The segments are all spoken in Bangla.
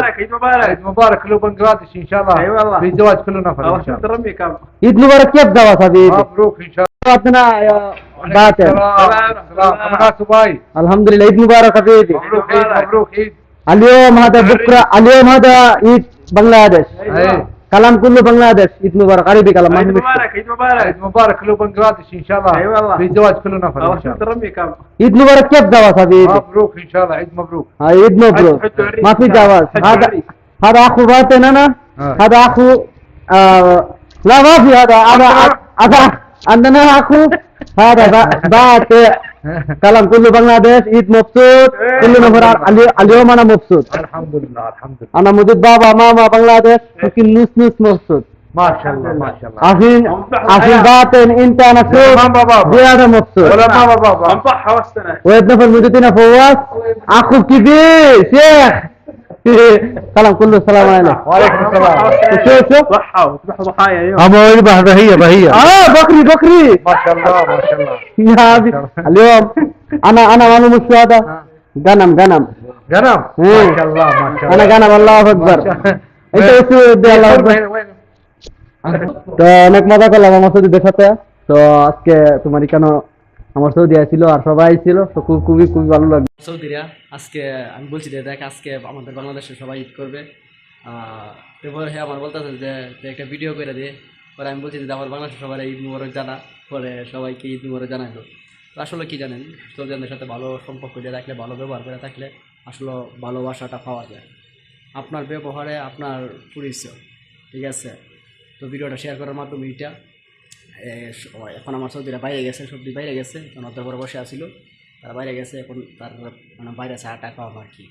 مبارك عيد مبارك. عيد مبارك لو بنغلاديش إن شاء الله. اي والله. في زواج كلنا فرح إن شاء الله. ترمي كم عيد مبارك كيف دوات هذه. مبروك إن شاء الله. عندنا يا باتر سلام باطل الحمد لله عيد مبارك يا حبيبي. مبروك عيد مبروك عيد. اليوم هذا بكرة اليوم هذا عيد بنغلاديش. أيوه. كلام كله بنغلاديش. عيد مبارك. عربي كلام عيد. مبارك عيد مبارك. عيد مبارك كله بنجلاديش إن شاء الله. أي والله. في زواج كله نفر الله ان شاء الله. عيد مبارك كيف دعوة حبيبي مبروك إن شاء الله عيد مبروك. ها عيد مبروك. ما في جواز. هذا. هذا أخو باتن أنا؟ آه. هذا أخو آه لا ما في هذا. هذا هذا عندنا أخو. هذا با- باتع كلام كله بنغلاديش عيد مبسوط كل نفر الي- اليوم انا مبسوط الحمد لله الحمد لله انا موجود بابا ماما بنغلاديش لكن نص نص مبسوط ما شاء الله ما شاء الله عشان عشان باتن انت انا لا، ما بابا. زياده مبسوط ولا ماما بابا انصحها واستنى ويد نفر موجود هنا فواز اخو كبير شيخ كلام كله السلام عليكم وعليكم السلام شو شو ضحى وذبح ضحايا اليوم ابو يذبح بهيه بهيه اه بكري بكري ما شاء الله ما شاء الله يا أبي اليوم انا انا معلوم شو هذا غنم غنم غنم إيه. ما شاء الله ما شاء انا الله غنم الله اكبر ما شاء الله. انت ايش ودي الله اكبر وين وين তো অনেক মজা করলাম আমার সৌদিদের সাথে তো আজকে তোমার এখানে আমার সৌদি আসছিল আর সবাই ছিল খুব খুবই খুবই ভালো লাগল। সৌদিরা আজকে আমি বলছি যে দেখ আজকে আমাদের বাংলাদেশে সবাই ঈদ করবে। এরপরে হ্যাঁ আমার বলতেছে যে একটা ভিডিও করে দিয়ে পরে আমি বলছি যে আমার বাংলাদেশের সবাই ঈদ মুবারক জানা। পরে সবাইকে ঈদ মুবারক জানাইলো। আসলে কি জানেন সৌদিয়ানদের সাথে ভালো সম্পর্ক দিয়ে রাখলে ভালো ব্যবহার করে থাকলে আসলে ভালোবাসাটা পাওয়া যায়। আপনার ব্যবহারে আপনার পরিচয় ঠিক আছে? তো ভিডিওটা শেয়ার করার মাধ্যমে এইটা। এ, সবাই- এখন আমার সৌদিরা বাইরে গেছে সবজি বাইরে গেছে তখন ওদের পরে বসে আসিল। তারা বাইরে গেছে, এখন তার মানে বাইরে আছে আটা খাওয়া আর কি।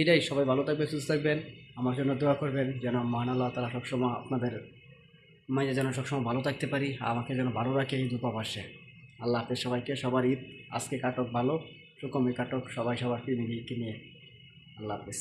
এটাই, সবাই ভালো থাকবেন, সুস্থ থাকবেন, আমার জন্য দোয়া করবেন, যেন মহান আল্লাহ তারা সবসময় আপনাদের মাঝে যেন সবসময় ভালো থাকতে পারি আমাকে যেন ভালো রাখে ঈদ উপবাসে আল্লাহ হাফেজ সবাইকে, সবার ঈদ, আজকে কাটক ভালো, সুকমে কাটক, সবাই সবার কিনে কিনে আল্লাহ হাফেজ।